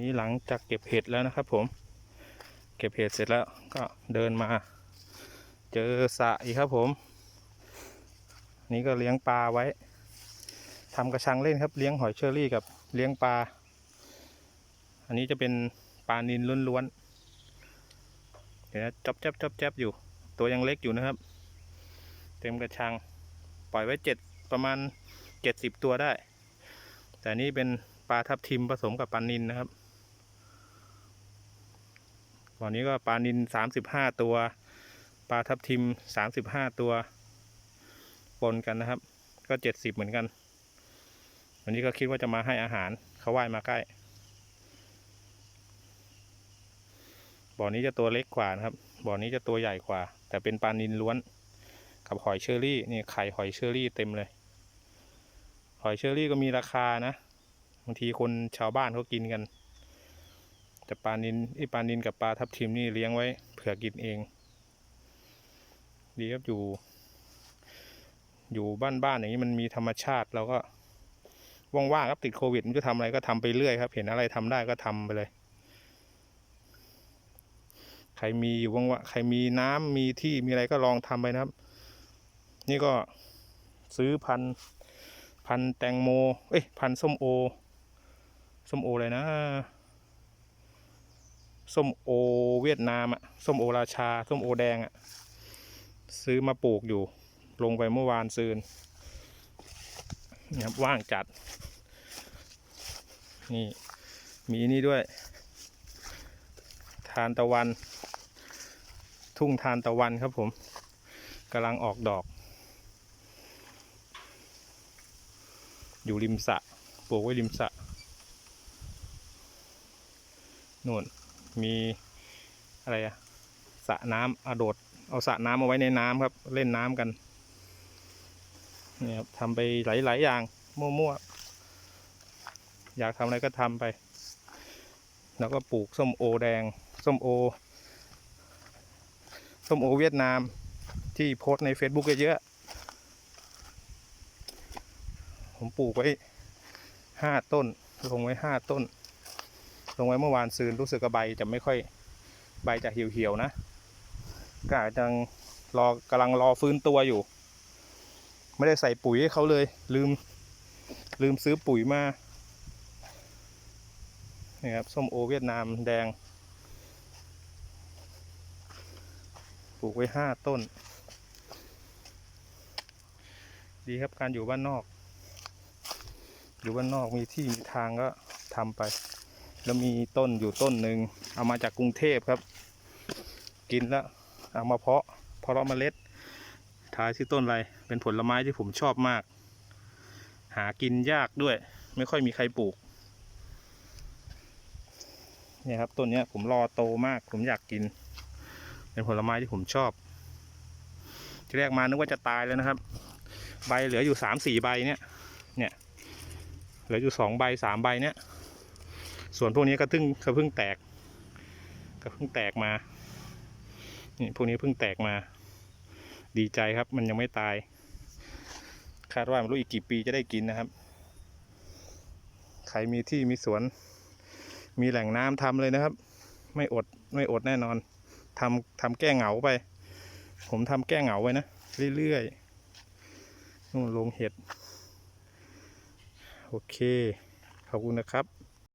นี่หลังจากเก็บเห็ดแล้วนะครับผม เก็บเห็ดเสร็จแล้วก็เดินมา เจอสระอีกครับผม นี่ก็เลี้ยงปลาไว้ทำกระชังเล่นครับเลี้ยงหอยเชอรี่กับเลี้ยงปลา อันนี้จะเป็นปลานินล้วนๆเดี๋ยวนะจับจับจับจับอยู่ ตัวยังเล็กอยู่นะครับ เต็มกระชัง ปล่อยไว้เจ็ดประมาณเจ็ดสิบตัวได้ แต่นี่เป็นปลาทับทิมผสมกับปลานินนะครับ ตอนนี้ก็ปลานินสามสิบห้าตัว ปลาทับทิมสามสิบห้าตัวปนกันนะครับ ก็เจ็ดสิบเหมือนกัน วันนี้ก็คิดว่าจะมาให้อาหารเขาว่ายมาใกล้ บ่อนี้จะตัวเล็กกว่านะครับ บ่อนี้จะตัวใหญ่กว่า แต่เป็นปลานินล้วน กับหอยเชอรี่นี่ไข่หอยเชอรี่เต็มเลย หอยเชอรี่ก็มีราคานะบางทีคนชาวบ้านเขากินกัน แต่ปลานินไอปลานินกับปลาทับทิมนี่เลี้ยงไว้เผื่อกินเอง ดีครับอยู่ อยู่บ้านๆอย่างนี้มันมีธรรมชาติเราก็ว่างๆครับติดโควิดมันจะทำอะไรก็ทำไปเรื่อยครับ เห็นอะไรทำได้ก็ทำไปเลย ใครมีอยู่ว่างๆใครมีน้ำมีที่มีอะไรก็ลองทำไปนะครับ นี่ก็ซื้อพันพันแตงโม เอ้ยพันส้มโอ ส้มโอเลยนะ ส้มโอเวียดนามอะส้มโอราชา ส้มโอแดงอะซื้อมาปลูกอยู่ ลงไปเมื่อวานซืนนี่ครับว่างจัด นี่ มีนี่ด้วย ทานตะวัน ทุ่งทานตะวันครับผมกำลังออกดอก อยู่ริมสะปลูกไว้ริมสะนู่น มีอะไรอะสระน้ำอโดด เอาสระน้ำเอาไว้ในน้ำครับ เล่นน้ำกันเนี่ยครับทำไปหลายๆอย่าง มั่วๆ อยากทำอะไรก็ทำไป แล้วก็ปลูกส้มโอแดง ส้มโอ ส้มโอเวียดนามที่โพสใน Facebook เยอะๆผมปลูกไว้ห้าต้น ลงไว้ห้าต้น ลงไว้เมื่อวานซืนรู้สึกกระใบจะไม่ค่อยใบจะเหี่ยวๆนะก็อาจจะรอกำลังรอฟื้นตัวอยู่ ไม่ได้ใส่ปุ๋ยให้เขาเลย ลืมลืมซื้อปุ๋ยมานี่ครับส้มโอเวียดนามแดง ปลูกไว้ห้าต้น ดีครับการอยู่บ้านนอก อยู่บ้านนอกมีที่มีทางก็ทำไป แล้วมีต้นอยู่ต้นหนึ่งเอามาจากกรุงเทพครับ กินแล้วเอามาเพาะเพาะเมล็ดทายชื่อต้นอะไรเป็นผลไม้ที่ผมชอบมาก หากินยากด้วย ไม่ค่อยมีใครปลูกเนี่ยครับต้นนี้ผมรอโตมากผมอยากกิน เป็นผลไม้ที่ผมชอบที่แรกมานึกว่าจะตายแล้วนะครับ ใบเหลืออยู่สามสี่ใบเนี่ยเนี่ยเหลืออยู่สองใบสามใบเนี่ย ส่วนพวกนี้ก็เพิ่งก็เพิ่งแตก ก็เพิ่งแตกมา นี่พวกนี้เพิ่งแตกมา ดีใจครับ มันยังไม่ตาย คาดว่าไม่รู้อีกกี่ปีจะได้กินนะครับ ใครมีที่มีสวน มีแหล่งน้ำทำเลยนะครับ ไม่อดไม่อดแน่นอนทำทำแก้เหงาไป ผมทำแก้เหงาไว้นะ เรื่อยๆนู่นลงเห็ด โอเค ขอบคุณนะครับ